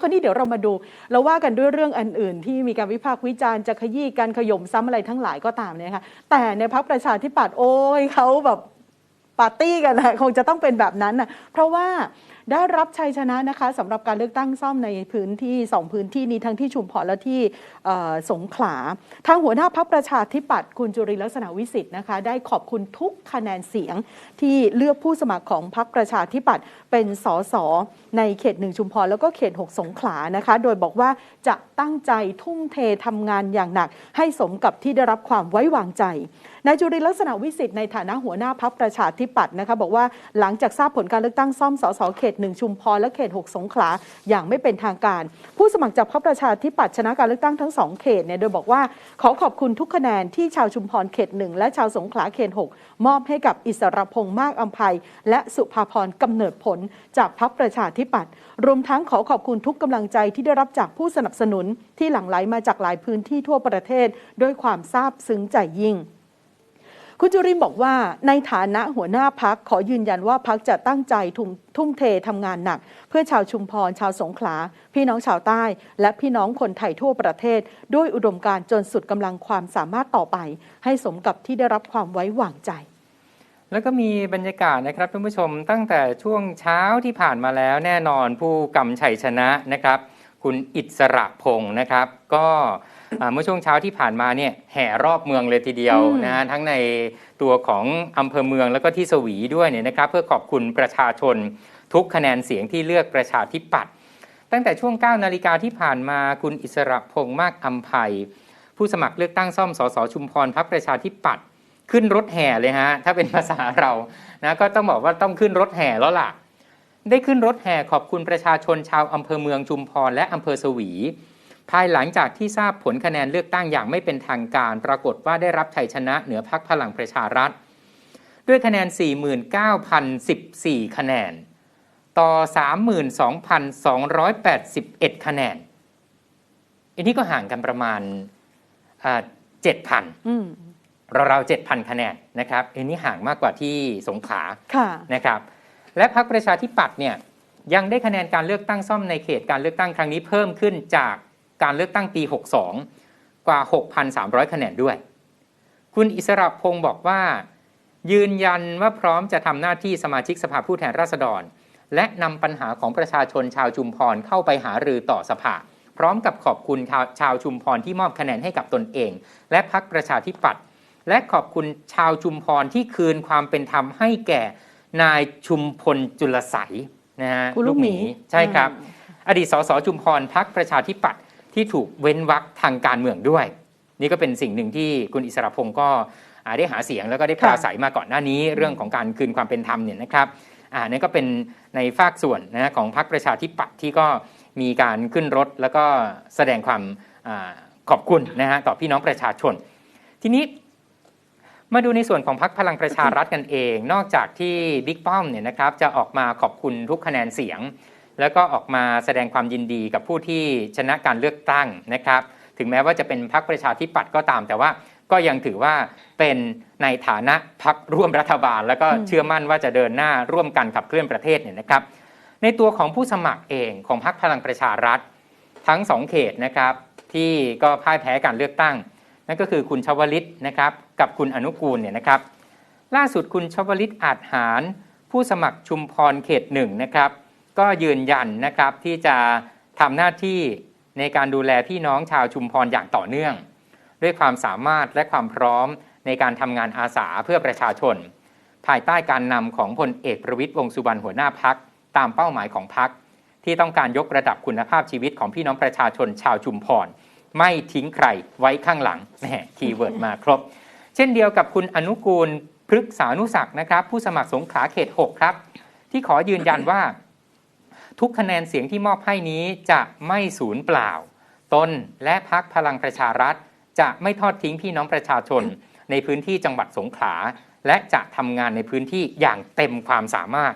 คราวนี้เดี๋ยวเรามาดูเราว่ากันด้วยเรื่องอันอื่น ที่มีการวิพากษ์วิจารณ์จะขยี้กันขย่มซ้ำอะไรทั้งหลายก็ตามเนี่ยค่ะแต่ในพักประชาธิปัตย์โอ้ยเขาแบบปาร์ตี้กันนะคงจะต้องเป็นแบบนั้นนะเพราะว่า ได้รับชัยชนะนะคะสำหรับการเลือกตั้งซ่อมในพื้นที่สองพื้นที่นี้ทั้งที่ชุมพรและที่สงขลาทางหัวหน้าพักประชาธิปัตย์คุณจุริลักษณะวิสิทธิ์นะคะได้ขอบคุณทุกคะแนนเสียงที่เลือกผู้สมัครของพักประชาธิปัตย์เป็นสสในเขตหนึ่งชุมพรแล้วก็เขต 6 สงขลานะคะ โดยบอกว่าจะตั้งใจทุ่มเททำงานอย่างหนัก ให้สมกับที่ได้รับความไว้วางใจนายจุริลักษณะวิสิทธิ์ในฐานะหัวหน้าพักประชาธิปัตย์นะคะบอกว่าหลังจากทราบผลการเลือกตั้งซ่อมสสเขตหนึ่งชุมพรและเขต 6 สงขลาอย่างไม่เป็นทางการ ผู้สมัครจากพรรคประชาธิปัตย์ชนะการเลือกตั้งทั้งสองเขตเนี่ยโดยบอกว่าขอขอบคุณทุกคะแนนที่ชาวชุมพรเขตหนึ่งและชาวสงขลาเขต 6 มอบให้กับอิสรพงษ์มากอัมภัย และสุภาพรกำเนิดผลจากพรรคประชาธิปัตย์รวมทั้งขอขอบคุณทุกกำลังใจที่ได้รับจากผู้สนับสนุนที่หลั่งไหลมาจากหลายพื้นที่ทั่วประเทศ ด้วยความซาบซึ้งใจยิ่ง คุณจุรินบอกว่าในฐานะหัวหน้าพักขอยืนยันว่าพักจะตั้งใจทุ่มทุ่มเททำงานหนัก เพื่อชาวชุมพรชาวสงขลา พี่น้องชาวใต้ และพี่น้องคนไทยทั่วประเทศ ด้วยอุดมการณ์จนสุดกำลังความสามารถต่อไป ให้สมกับที่ได้รับความไว้วางใจ แล้วก็มีบรรยากาศนะครับท่านผู้ชมตั้งแต่ช่วงเช้าที่ผ่านมาแล้วแน่นอนผู้กำชัยชนะนะครับ คุณอิสระพงศ์นะครับ ก็ เมื่อช่วงเช้าที่ผ่านมาเนี่ยแห่รอบเมืองเลยทีเดียวอืมนะฮะทั้งในตัวของอำเภอเมืองแล้วก็ที่สวีด้วยเนี่ยนะครับเพื่อขอบคุณประชาชนทุกคะแนนเสียงที่เลือกประชาธิปัตย์ตั้งแต่ช่วง 9 นาฬิกาที่ผ่านมาคุณอิสระพงศ์มากอัมภัยผู้สมัครเลือกตั้งซ่อมสสชุมพรพักประชาธิปัตย์ขึ้นรถแห่เลยฮะถ้าเป็นภาษาเรานะก็ต้องบอกว่าต้องขึ้นรถแห่แล้วล่ะ ได้ขึ้นรถแห่ขอบคุณประชาชนชาวอำเภอเมืองชุมพรและอำเภอสวี ภายหลังจากที่ทราบผลคะแนนเลือกตั้งอย่างไม่เป็นทางการ ปรากฏว่าได้รับชัยชนะเหนือพักพลังประชารัฐ ด้วยคะแนน 49,014 คะแนน ต่อ 32,281 คะแนน อันนี้ก็ห่างกันประมาณอ่า7,000อืมราวๆ7,000คะแนนนะครับอันนี้ห่างมากกว่าที่สงขลาค่ะนะครับ และพรรคประชาธิปัตย์เนี่ยยังได้คะแนนการเลือกตั้งซ่อมในเขตการเลือกตั้งครั้งนี้เพิ่มขึ้นจาก การเลือกตั้งปี 62 กว่า 6,300 คะแนนด้วย คุณอิสระพงศ์บอกว่า ยืนยันว่าพร้อมจะทำหน้าที่สมาชิกสภาผู้แทนราษฎร และนำปัญหาของประชาชนชาวชุมพรเข้าไปหารือต่อสภา พร้อมกับขอบคุณชาวชาวชุมพรที่มอบคะแนนให้กับตนเอง และพรรคประชาธิปัตย์และขอบคุณชาวชุมพรที่คืนความเป็นธรรมให้แก่นายชุมพลจุลใสนะฮะคุณลูกหมีใช่ครับอืมอดีตสสชุมพรพักประชาธิปัตย์ ที่ถูกเว้นวรรคทางการเมืองด้วย นี่ก็เป็นสิ่งหนึ่งที่คุณอิสระพงศ์ก็อ่าได้หาเสียงแล้วก็ได้ปราศัยมาก่อนหน้านี้ เรื่องของการคืนความเป็นธรรมเนี่ยนะครับอ่านี่ก็เป็นในฝากส่วนนะของพรรคประชาธิปัตย์ที่ก็มีการขึ้นรถแล้วก็แสดงความอาขอบคุณนะฮะต่อพี่น้องประชาชน ทีนี้มาดูในส่วนของพรรคพลังประชารัฐกันเอง นอกจากที่บิ๊กป้อมเนี่ยนะครับจะออกมาขอบคุณทุกคะแนนเสียง แล้วก็ออกมาแสดงความยินดีกับผู้ที่ชนะการเลือกตั้งนะครับ ถึงแม้ว่าจะเป็นพรรคประชาธิปัตย์ก็ตาม แต่ว่าก็ยังถือว่าเป็นในฐานะพรรคร่วมรัฐบาล แล้วก็เชื่อมั่นว่าจะเดินหน้าร่วมกันขับเคลื่อนประเทศเนี่ยนะครับ ในตัวของผู้สมัครเองของพรรคพลังประชารัฐ ทั้งสองเขตนะครับ ที่ก็พ่ายแพ้การเลือกตั้ง นั่นก็คือคุณชวลิตนะครับ กับคุณอนุกูลเนี่ยนะครับ ล่าสุดคุณชวลิตอาจหารผู้สมัครชุมพรเขตหนึ่งนะครับ ก็ยืนยันนะครับที่จะทำหน้าที่ในการดูแลพี่น้องชาวชุมพรอย่างต่อเนื่อง ด้วยความสามารถและความพร้อมในการทำงานอาสาเพื่อประชาชน ภายใต้การนำของพลเอกประวิตยวงสุวรรณหัวหน้าพักตามเป้าหมายของพักที่ต้องการยกระดับคุณภาพชีวิตของพี่น้องประชาชนชาวชุมพร ไม่ทิ้งใครไว้ข้างหลังแหมคีย์เวิร์ดมาครบ เช่นเดียวกับคุณอนุกูลพฤกษานุศักดิ์นะครับ ผู้สมัครสงขลาเขต 6 ครับ ที่ขอยืนยันว่า ทุกคะแนนเสียงที่มอบให้นี้จะไม่สูญเปล่า ตนและพักพลังประชารัฐ จะไม่ทอดทิ้งพี่น้องประชาชน ในพื้นที่จังหวัดสงขลา และจะทำงานในพื้นที่อย่างเต็มความสามารถ